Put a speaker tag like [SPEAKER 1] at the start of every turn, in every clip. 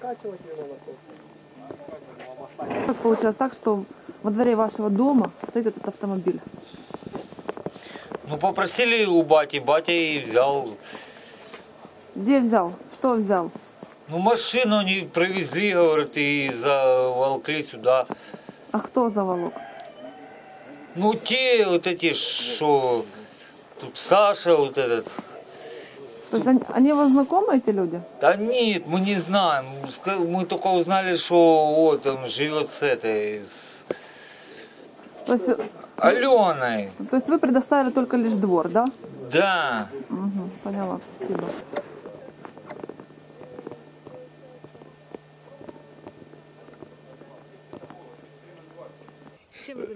[SPEAKER 1] Как получилось так, что во дворе вашего дома стоит этот автомобиль?
[SPEAKER 2] Ну, попросили у бати, батя и взял.
[SPEAKER 1] Где взял? Что взял?
[SPEAKER 2] Ну, машину они привезли, говорят, и заволокли сюда.
[SPEAKER 1] А кто заволок?
[SPEAKER 2] Ну, те вот эти, что тут Саша вот этот.
[SPEAKER 1] То есть они, они вас знакомы, эти люди?
[SPEAKER 2] Да нет, мы не знаем. Мы только узнали, что вот он живет с этой, с
[SPEAKER 1] То есть,
[SPEAKER 2] Аленой.
[SPEAKER 1] то есть вы предоставили только лишь двор, да?
[SPEAKER 2] Да.
[SPEAKER 1] Угу, поняла, спасибо.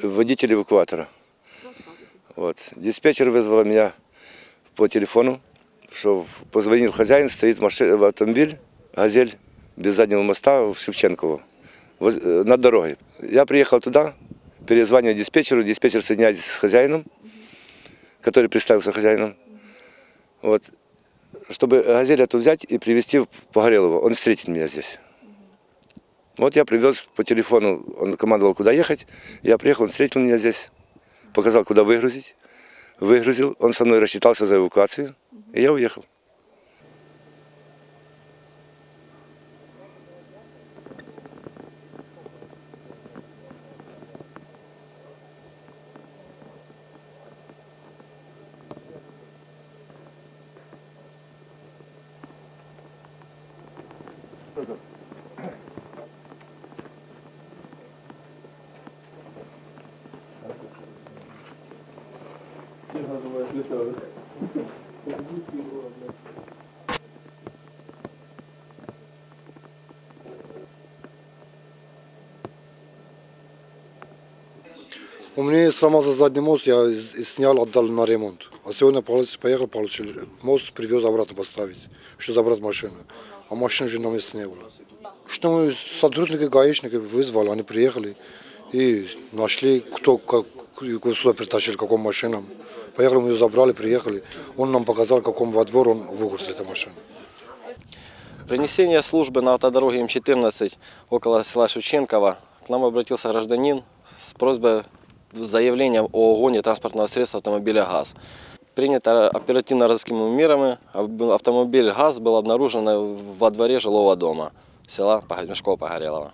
[SPEAKER 3] водитель эвакуатора. Вот. Диспетчер вызвала меня по телефону, что позвонил хозяин, стоит машина, автомобиль, газель, без заднего моста в Шевченково, э, над дорогой. Я приехал туда, перезваниваю диспетчеру, диспетчер соединяется с хозяином, который представился хозяином, вот, чтобы газель эту взять и привезти в Погорелово. Он встретит меня здесь. Вот я привез по телефону, он командовал, куда ехать. Я приехал, он встретил меня здесь, показал, куда выгрузить. Выгрузил, он со мной рассчитался за эвакуацию, и я уехал.
[SPEAKER 4] У меня сломался задний мост, я снял, отдал на ремонт. А сегодня поехал, получил мост, привез обратно поставить, что забрать машину. А машины же на месте не было. Что мы сотрудники гаишники вызвали, они приехали и нашли, кто как, сюда притащили, каком машинам. Поехали, мы ее забрали, приехали. Он нам показал, каком во двор он выгрузил эту машину.
[SPEAKER 5] Принесение службы на автодороге М14 около села Шевченково к нам обратился гражданин с просьбой с заявлением о угоне транспортного средства автомобиля ГАЗ. Принято оперативно-розыскными мерами. Ав- Автомобиль ГАЗ был обнаружен во дворе жилого дома села Мешкова Погорелова.